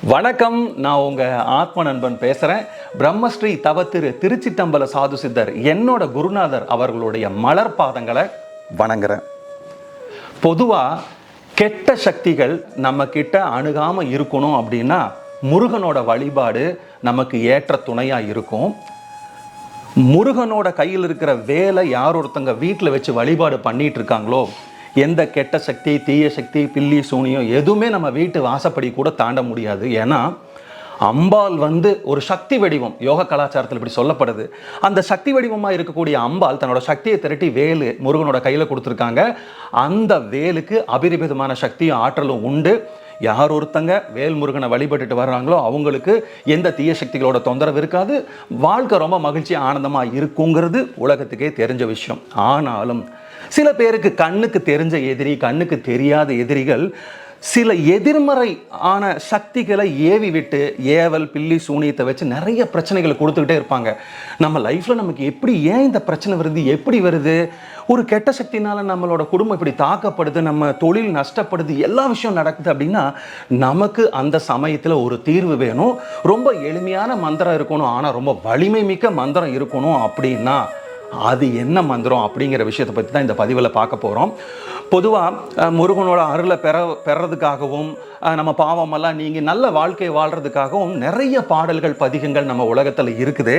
வணக்கம் நான் உங்கள் ஆத்ம நண்பன் பேசுகிறேன் பிரம்மஸ்ரீ தவ திரு திருச்சிட்டம்பல சாது சித்தர் என்னோட குருநாதர் அவர்களுடைய மலர் பாதங்களை வணங்குறேன். பொதுவாக கெட்ட சக்திகள் நம்மக்கிட்ட அணுகாமல் அணுகாம இருக்கணும் அப்படின்னா முருகனோட வழிபாடு நமக்கு ஏற்ற துணையாக இருக்கும். முருகனோட கையில் இருக்கிற வேலை யார் ஒருத்தங்க வீட்டில் வச்சு வழிபாடு பண்ணிகிட்டு இருக்காங்களோ எந்த கெட்ட சக்தி தீய சக்தி பில்லி சூனியம் எதுவுமே நம்ம வீட்டு வாசப்படி கூட தாண்ட முடியாது. ஏன்னா அம்பாள் வந்து ஒரு சக்தி வடிவம் யோக கலாச்சாரத்தில் இப்படி சொல்லப்படுது. அந்த சக்தி வடிவமாக இருக்கக்கூடிய அம்பாள் தன்னோட சக்தியை திரட்டி வேலு முருகனோட கையில் கொடுத்துருக்காங்க. அந்த வேலுக்கு அபிரிபிதமான சக்தியும் ஆற்றலும் உண்டு. யார் ஒருத்தங்க வேல்முருகனை வழிபட்டுட்டு வர்றாங்களோ அவங்களுக்கு எந்த தீய சக்திகளோட தொந்தரவு இருக்காது. வாழ்க்கை ரொம்ப மகிழ்ச்சி ஆனந்தமாக இருக்குங்கிறது உலகத்துக்கே தெரிஞ்ச விஷயம். ஆனாலும் சில பேருக்கு கண்ணுக்கு தெரிஞ்ச எதிரி கண்ணுக்கு தெரியாத எதிரிகள் சில எதிர்மறை ஆன சக்திகளை ஏவி விட்டு ஏவல் பில்லி சூனியத்தை வச்சு நிறைய பிரச்சனைகளை கொடுத்துக்கிட்டே இருப்பாங்க. நம்ம லைஃப்பில் நமக்கு எப்படி ஏன் இந்த பிரச்சனை வருது எப்படி வருது? ஒரு கெட்ட சக்தினால் நம்மளோட குடும்பம் இப்படி தாக்கப்படுது நம்ம தொழில் நஷ்டப்படுது எல்லா விஷயம் நடக்குது அப்படின்னா நமக்கு அந்த சமயத்தில் ஒரு தீர்வு வேணும். ரொம்ப எளிமையான மந்திரம் இருக்கணும் ஆனால் ரொம்ப வலிமை மிக்க மந்திரம் இருக்கணும் அப்படின்னா அது என்ன மந்திரம் அப்படிங்கிற விஷயத்தை பற்றி தான் இந்த பதிவில் பார்க்க போகிறோம் பொதுவாக முருகனோட அருளை பெற பெறதுக்காகவும் நம்ம பாவமெல்லாம் நீங்கள் நல்ல வாழ்க்கை வாழ்கிறதுக்காகவும் நிறைய பாடல்கள் பதிகங்கள் நம்ம உலகத்தில் இருக்குது.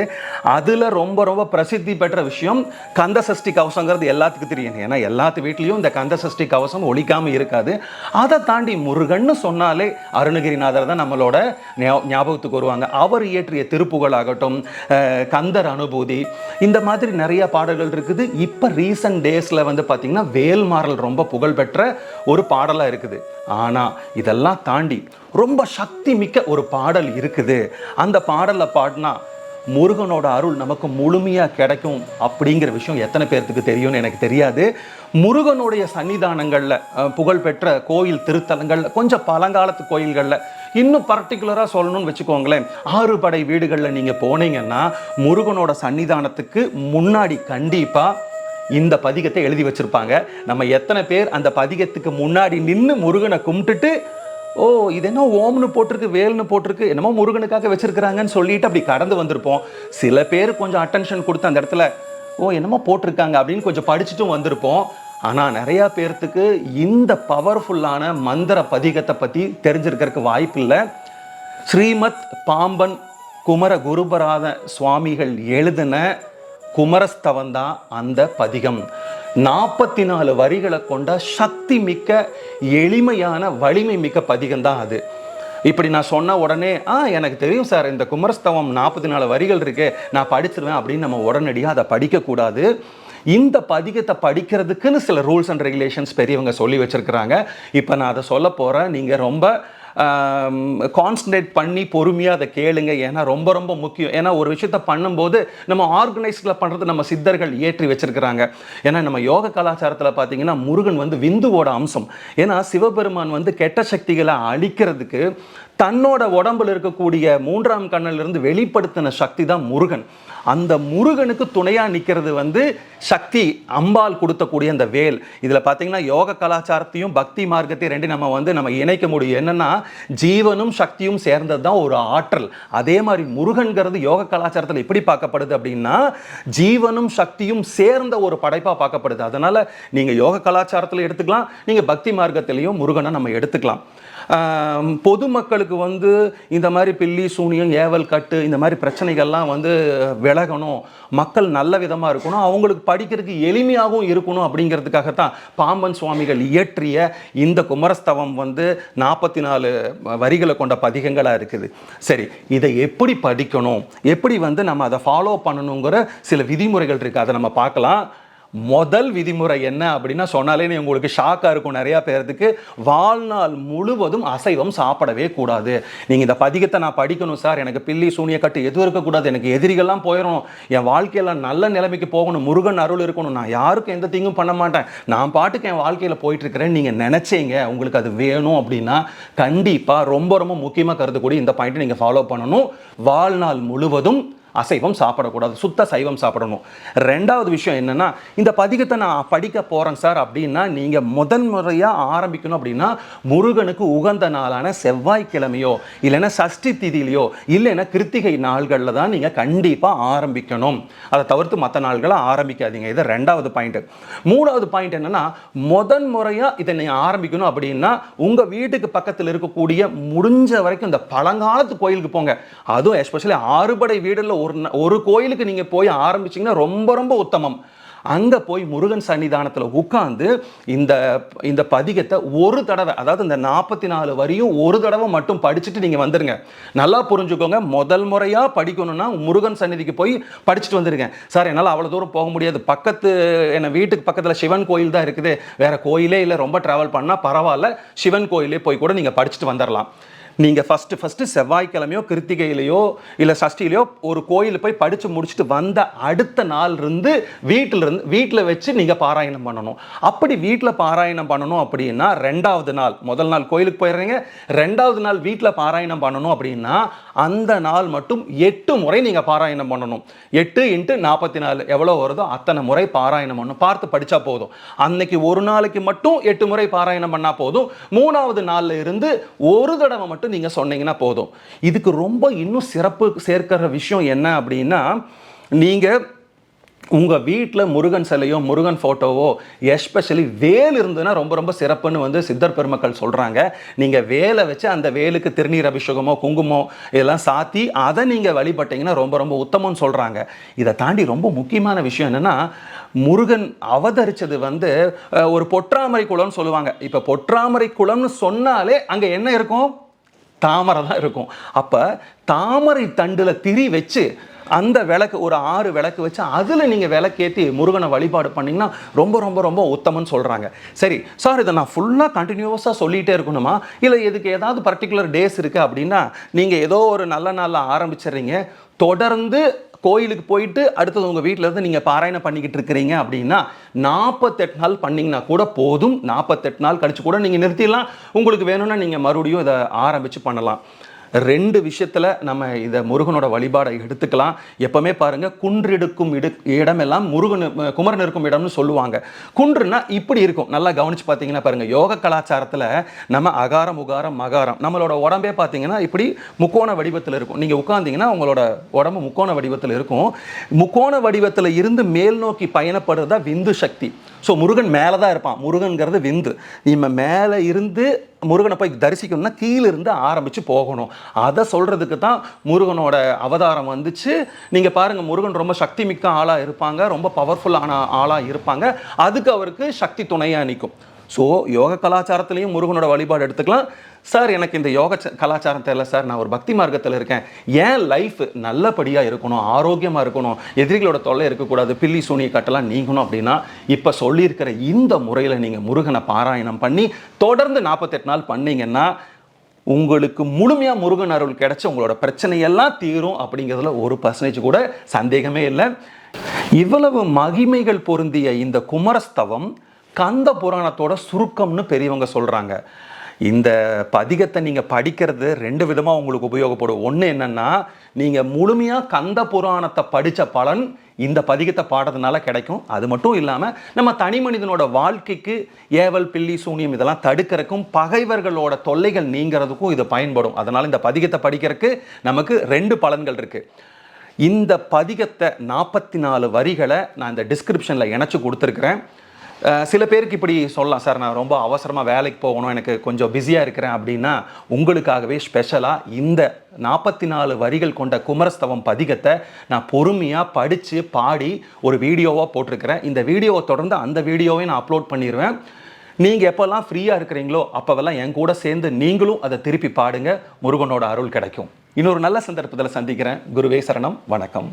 அதில் ரொம்ப ரொம்ப பிரசித்தி பெற்ற விஷயம் கந்த சஷ்டி கவசங்கிறது எல்லாத்துக்கும் தெரியும். ஏன்னா எல்லாத்து வீட்லேயும் இந்த கந்த சஷ்டி கவசம் ஒழிக்காமல் இருக்காது. அதை தாண்டி முருகன்னு சொன்னாலே அருணகிரிநாதர் தான் நம்மளோட ஞாபகத்துக்கு வருவாங்க. அவர் இயற்றிய திருப்புகழாகட்டும் கந்தர் அனுபூதி இந்த மாதிரி நிறைய பாடல்கள் இருக்குது. இப்போ ரீசன்ட் டேஸில் வந்து பார்த்திங்கன்னா வேல்மாறல் ரொம்ப புகழ்பெற்ற ஒரு பாடலாக இருக்குது. ஆனால் இதெல்லாம் தாண்டி ரொம்ப சக்தி மிக்க ஒரு பாடல் இருக்குது. அந்த பாடலை பாடினா முருகனோட அருள் நமக்கு முழுமையாக கிடைக்கும் அப்படிங்கிற விஷயம் எத்தனை பேர்த்துக்கு தெரியும்னு எனக்கு தெரியாது. முருகனுடைய சன்னிதானங்களில் புகழ்பெற்ற கோயில் திருத்தலங்களில் கொஞ்சம் பழங்காலத்து கோயில்களில் இன்னும் பர்டிகுலராக சொல்லணும்னு வச்சுக்கோங்களேன் ஆறு படை வீடுகளில் நீங்கள் போனீங்கன்னா முருகனோட சன்னிதானத்துக்கு முன்னாடி கண்டிப்பாக இந்த பதிகத்தை எழுதி வச்சுருப்பாங்க. நம்ம எத்தனை பேர் அந்த பதிகத்துக்கு முன்னாடி நின்று முருகனை கும்பிட்டுட்டு ஓ இது என்ன ஓம்னு போட்டிருக்கு வேல்னு போட்டிருக்கு என்னமோ முருகனுக்காக வச்சிருக்கிறாங்கன்னு சொல்லிட்டு அப்படி கடந்து வந்திருப்போம். சில பேர் கொஞ்சம் அட்டென்ஷன் கொடுத்து அந்த இடத்துல ஓ என்னமோ போட்டிருக்காங்க அப்படின்னு கொஞ்சம் படிச்சுட்டும் வந்திருப்போம். ஆனால் நிறையா பேர்த்துக்கு இந்த பவர்ஃபுல்லான மந்திர பதிகத்தை பற்றி தெரிஞ்சிருக்கிறதுக்கு வாய்ப்பு இல்லை. ஸ்ரீமத் பாம்பன் குமர குருபராத சுவாமிகள் எழுதின குமரஸ்தவன் தான் அந்த பதிகம். நாற்பத்தி நாலு வரிகளை கொண்ட சக்தி மிக்க எளிமையான வலிமை மிக்க பதிகம் தான் அது. இப்படி நான் சொன்ன உடனே ஆ எனக்கு தெரியும் சார் இந்த குமரஸ்தவம் நாற்பத்தி நாலு வரிகள் இருக்கு நான் படிச்சிருவேன் அப்படின்னு நம்ம உடனடியாக அதை படிக்கக்கூடாது. இந்த பதிகத்தை படிக்கிறதுக்குன்னு சில ரூல்ஸ் அண்ட் ரெகுலேஷன்ஸ் பெரியவங்க சொல்லி வச்சுருக்கிறாங்க. இப்போ நான் அதை சொல்ல போகிறேன் நீங்கள் ரொம்ப கான்சன்ட்ரேட் பண்ணி பொறுமையாக அதை கேளுங்க. ஏன்னா ரொம்ப ரொம்ப முக்கியம். ஏன்னா ஒரு விஷயத்த பண்ணும்போது நம்ம ஆர்கனைஸ்டில் பண்ணுறது நம்ம சித்தர்கள் ஏற்றி வச்சிருக்கிறாங்க. ஏன்னா நம்ம யோக கலாச்சாரத்தில் பார்த்தீங்கன்னா முருகன் வந்து விந்துவோட அம்சம். ஏன்னா சிவபெருமான் வந்து கெட்ட சக்திகளை அழிக்கிறதுக்கு தன்னோட உடம்புல இருக்கக்கூடிய மூன்றாம் கண்ணிலிருந்து வெளிப்படுத்தின சக்தி தான் முருகன். அந்த முருகனுக்கு துணையாக நிற்கிறது வந்து சக்தி அம்பாள் கொடுத்தக்கூடிய அந்த வேல். இதில் பார்த்தீங்கன்னா யோக கலாச்சாரத்தையும் பக்தி மார்க்கத்தையும் ரெண்டு நம்ம வந்து நம்ம இணைக்க முடியும். என்னென்னா ஜீவனும் சக்தியும் சேர்ந்தது தான் ஒரு ஆற்றல். அதே மாதிரி முருகன்கிறது யோக கலாச்சாரத்தில் எப்படி பார்க்கப்படுது அப்படின்னா ஜீவனும் சக்தியும் சேர்ந்த ஒரு படைப்பாக பார்க்கப்படுது. அதனால நீங்கள் யோக கலாச்சாரத்தில் எடுத்துக்கலாம் நீங்கள் பக்தி மார்க்கத்திலையும் முருகனை நம்ம எடுத்துக்கலாம். பொதுமக்களுக்கு வந்து இந்த மாதிரி பில்லி சூனியம் ஏவல் கட்டு இந்த மாதிரி பிரச்சனைகள்லாம் வந்து விலகணும். மக்கள் நல்ல விதமாக இருக்கணும். அவங்களுக்கு படிக்கிறதுக்கு எளிமையாகவும் இருக்கணும் அப்படிங்கிறதுக்காகத்தான் பாம்பன் சுவாமிகள் இயற்றிய இந்த குமரஸ்தவம் வந்து நாற்பத்தி நாலு வரிகளை கொண்ட பதிகங்களாக இருக்குது. சரி இதை எப்படி படிக்கணும்? எப்படி வந்து நம்ம அதை ஃபாலோ பண்ணணுங்கிற சில விதிமுறைகள் இருக்குது அதை நம்ம பார்க்கலாம். முதல் விதிமுறை என்ன அப்படின்னா சொன்னாலே நீ உங்களுக்கு ஷாக்காக இருக்கும் நிறையா பேர்த்துக்கு. வாழ்நாள் முழுவதும் அசைவம் சாப்பிடவே கூடாது. நீங்கள் இந்த பதிகத்தை நான் படிக்கணும் சார். எனக்கு பில்லி சூனிய கட்டு எதுவும் இருக்கக்கூடாது. எனக்கு எதிரிகள்லாம் போயிடணும். என் வாழ்க்கையில் நல்ல நிலைமைக்கு போகணும். முருகன் அருள் இருக்கணும். நான் யாருக்கும் எந்த தீங்கும் பண்ண மாட்டேன். நான் பாட்டுக்கு என் வாழ்க்கையில் போயிட்டுருக்கிறேன். நீங்கள் நினச்சீங்க. உங்களுக்கு அது வேணும் அப்படின்னா கண்டிப்பாக ரொம்ப ரொம்ப முக்கியமாக கருதக்கூடிய இந்த பாயிண்ட்டை நீங்கள் ஃபாலோ பண்ணணும். வாழ்நாள் முழுவதும் அசைவம் சாப்பிடக்கூடாது சுத்த சைவம் சாப்பிடணும். ரெண்டாவது விஷயம் என்னென்னா இந்த பதிகத்தை நான் படிக்க போகிறேன் சார் அப்படின்னா நீங்கள் முதன்முறையாக ஆரம்பிக்கணும் அப்படின்னா முருகனுக்கு உகந்த நாளான செவ்வாய்க்கிழமையோ இல்லைன்னா சஷ்டி திதியிலையோ இல்லைன்னா கிருத்திகை நாள்களில் தான் நீங்கள் கண்டிப்பாக ஆரம்பிக்கணும். அதை தவிர்த்து மற்ற நாள்களை ஆரம்பிக்காதீங்க. இது ரெண்டாவது பாயிண்ட் மூணாவது பாயிண்ட் என்னென்னா முதன் முறையாக இதை நீங்கள் ஆரம்பிக்கணும் அப்படின்னா உங்கள் வீட்டுக்கு பக்கத்தில் இருக்கக்கூடிய முடிஞ்ச வரைக்கும் இந்த பழங்காலத்து கோயிலுக்கு போங்க. அதுவும் எஸ்பெஷலி ஆறுபடை வீடில் ஒரு ஒரு கோயிலுக்கு நீங்கள் போய் ஆரம்பிச்சீங்கன்னா ரொம்ப ரொம்ப உத்தமம். அங்கே போய் முருகன் சன்னிதானத்தில் உட்காந்து இந்த இந்த பதிகத்தை ஒரு தடவை அதாவது இந்த நாற்பத்தி நாலு வரியும் ஒரு தடவை மட்டும் படிச்சுட்டு நீங்கள் வந்துடுங்க நல்லா புரிஞ்சுக்கோங்க. முதல் முறையாக படிக்கணும்னா முருகன் சந்நிதிக்கு போய் படிச்சுட்டு வந்துடுங்க சார் என்னால் அவ்வளோ தூரம் போக முடியாது. பக்கத்து என்ன வீட்டுக்கு பக்கத்தில் சிவன் கோயில் தான் இருக்குது. வேறு கோயிலே இல்லை ரொம்ப ட்ராவல் பண்ணால் பரவாயில்ல. சிவன் கோயிலே போய் கூட நீங்கள் படிச்சுட்டு வந்துடலாம் நீங்கள் ஃபஸ்ட்டு ஃபஸ்ட்டு செவ்வாய்க்கிழமையோ கிருத்திகையிலையோ இல்லை சஷ்டிலையோ ஒரு கோயில் போய் படித்து முடிச்சுட்டு வந்த அடுத்த நாள் இருந்து வீட்டில் இருந்து வீட்டில் வச்சு நீங்கள் பாராயணம் பண்ணணும். அப்படி வீட்டில் பாராயணம் பண்ணணும் அப்படின்னா ரெண்டாவது நாள் முதல் நாள் கோயிலுக்கு போயிடுறீங்க. ரெண்டாவது நாள் வீட்டில் பாராயணம் பண்ணணும் அப்படின்னா அந்த நாள் மட்டும் எட்டு முறை நீங்கள் பாராயணம் பண்ணணும். எட்டு இன்ட்டு நாற்பத்தி நாலு எவ்வளோ வருதோ அத்தனை முறை பாராயணம் பண்ணணும். பார்த்து படித்தா போதும். அன்னைக்கு ஒரு நாளைக்கு மட்டும் எட்டு முறை பாராயணம் பண்ணால் போதும். மூணாவது நாளில் இருந்து ஒரு தடவை மட்டும் நீங்கள் சொன்னீங்கன்னா போதும். இதுக்கு ரொம்ப இன்னும் சிறப்பு சேர்க்கிற விஷயம் என்ன அப்படின்னா நீங்கள் உங்கள் வீட்டில் முருகன் சிலையோ முருகன் ஃபோட்டோவோ எஸ்பெஷலி வேல் இருந்ததுன்னா ரொம்ப ரொம்ப சிறப்புன்னு வந்து சித்தர் பெருமக்கள் சொல்கிறாங்க நீங்கள் வேலை வச்சு அந்த வேலுக்கு திருநீர் அபிஷேகமோ குங்குமோ இதெல்லாம் சாத்தி அதை நீங்கள் வழிபட்டீங்கன்னா ரொம்ப ரொம்ப உத்தமம்னு சொல்கிறாங்க இதை தாண்டி ரொம்ப முக்கியமான விஷயம் என்னென்னா முருகன் அவதரிச்சது வந்து ஒரு பொற்றாமரை குளம்னு சொல்லுவாங்க. இப்போ பொற்றாமரை குளம்னு சொன்னாலே அங்கே என்ன இருக்கும்? தாமரை தான் இருக்கும். அப்போ தாமரை தண்டில் திரி வச்சு அந்த விளக்கு ஒரு ஆறு விளக்கு வச்சு அதில் நீங்கள் விளக்கேற்றி முருகனை வழிபாடு பண்ணிங்கன்னா ரொம்ப ரொம்ப ரொம்ப உத்தமன்னு சொல்கிறாங்க சரி சார் இதை நான் ஃபுல்லாக கண்டினியூஸாக சொல்லிகிட்டே இருக்கணுமா? இல்லை இதுக்கு ஏதாவது பர்டிகுலர் டேஸ் இருக்குது அப்படின்னா நீங்கள் ஏதோ ஒரு நல்ல நாளில் ஆரம்பிச்சிடுறீங்க தொடர்ந்து கோயிலுக்கு போயிட்டு அடுத்தது உங்கள் வீட்டிலேருந்து நீங்கள் பாராயணம் பண்ணிக்கிட்டு இருக்கிறீங்க அப்படின்னா நாற்பத்தெட்டு நாள் பண்ணிங்கன்னா கூட போதும். நாற்பத்தெட்டு நாள் கழிச்சு கூட நீங்கள் நிறுத்திடலாம். உங்களுக்கு வேணும்னா நீங்கள் மறுபடியும் இதை ஆரம்பித்து பண்ணலாம். ரெண்டு விஷயத்தில் நம்ம இதை முருகனோட வழிபாடை எடுத்துக்கலாம். எப்பவுமே பாருங்க குன்றெடுக்கும் இடு இடமெல்லாம் முருகன் குமரன் இருக்கும் இடம்னு சொல்லுவாங்க. குன்றுனா இப்படி இருக்கும். நல்லா கவனிச்சு பார்த்தீங்கன்னா பாருங்கள் யோக கலாச்சாரத்தில் நம்ம அகாரம் உகாரம் மகாரம் நம்மளோட உடம்பே பார்த்தீங்கன்னா இப்படி முக்கோண வடிவத்தில் இருக்கும். நீங்கள் உட்காந்தீங்கன்னா உங்களோட உடம்பு முக்கோண வடிவத்தில் இருக்கும். முக்கோண வடிவத்தில் இருந்து மேல் நோக்கி பயணப்படுறதா விந்து சக்தி. ஸோ முருகன் மேலே தான் இருப்பான். முருகன்கிறது விந்து. நம்ம மேலே இருந்து முருகனை போய் தரிசிக்கணும்னா கீழிருந்து ஆரம்பித்து போகணும். அதை சொல்கிறதுக்கு தான் முருகனோட அவதாரம் வந்துச்சு. நீங்கள் பாருங்கள் முருகன் ரொம்ப சக்தி மிக்க ஆளாக இருப்பாங்க ரொம்ப பவர்ஃபுல்லான ஆளாக இருப்பாங்க. அதுக்கு அவருக்கு சக்தி துணையாக நிற்கும் ஸோ யோக கலாச்சாரத்துலேயும் முருகனோட வழிபாடு எடுத்துக்கலாம். சார் எனக்கு இந்த யோக ச- கலாச்சாரம் தெரியல சார் நான் ஒரு பக்தி மார்க்கத்தில் இருக்கேன். ஏன் லைஃப் நல்லபடியாக இருக்கணும் ஆரோக்கியமாக இருக்கணும் எதிரிகளோட தொல்லை இருக்கக்கூடாது பில்லி சூனிய கட்டெல்லாம் நீங்கணும் அப்படின்னா இப்போ சொல்லியிருக்கிற இந்த முறையில் நீங்கள் முருகனை பாராயணம் பண்ணி தொடர்ந்து நாற்பத்தெட்டு நாள் பண்ணீங்கன்னா உங்களுக்கு முழுமையாக முருகன் அருள் கிடைச்ச உங்களோட பிரச்சனையெல்லாம் தீரும் அப்படிங்கிறதுல ஒரு பர்சன்டேஜ் கூட சந்தேகமே இல்லை. இவ்வளவு மகிமைகள் பொருந்திய இந்த குமரஸ்தவம் கந்த புராணத்தோட சுருக்கம்னு பெரியவங்க சொல்கிறாங்க இந்த பதிகத்தை நீங்கள் படிக்கிறது ரெண்டு விதமாக உங்களுக்கு உபயோகப்படும். ஒன்று என்னென்னா நீங்கள் முழுமையாக கந்த புராணத்தை படித்த பலன் இந்த பதிகத்தை பாடுறதுனால கிடைக்கும். அது மட்டும் இல்லாமல் நம்ம தனி மனிதனோட வாழ்க்கைக்கு ஏவல் பில்லி சூனியம் இதெல்லாம் தடுக்கிறதுக்கும் பகைவர்களோட தொல்லைகள் நீங்கிறதுக்கும் இது பயன்படும். அதனால் இந்த பதிகத்தை படிக்கிறதுக்கு நமக்கு ரெண்டு பலன்கள் இருக்குது இந்த பதிகத்தை நாற்பத்தி நாலு வரிகளை நான் இந்த டிஸ்கிரிப்ஷனில் இணைச்சி கொடுத்துருக்குறேன். சில பேருக்கு இப்படி சொல்லலாம். சார் நான் ரொம்ப அவசரமாக வேலைக்கு போகணும். எனக்கு கொஞ்சம் பிஸியாக இருக்கிறேன். அப்படின்னா உங்களுக்காகவே ஸ்பெஷலாக இந்த நாற்பத்தி நாலு வரிகள் கொண்ட குமரஸ்தவம் பதிகத்தை நான் பொறுமையாக படித்து பாடி ஒரு வீடியோவாக போட்டிருக்கிறேன். இந்த வீடியோவை தொடர்ந்து அந்த வீடியோவை நான் அப்லோட் பண்ணிடுவேன் நீங்கள் எப்போல்லாம் ஃப்ரீயாக இருக்கிறீங்களோ அப்போவெல்லாம் என் கூட சேர்ந்து நீங்களும் அதை திருப்பி பாடுங்க. முருகனோட அருள் கிடைக்கும். இன்னொரு நல்ல சந்தர்ப்பத்தில் சந்திக்கிறேன். குருவே சரணம். வணக்கம்.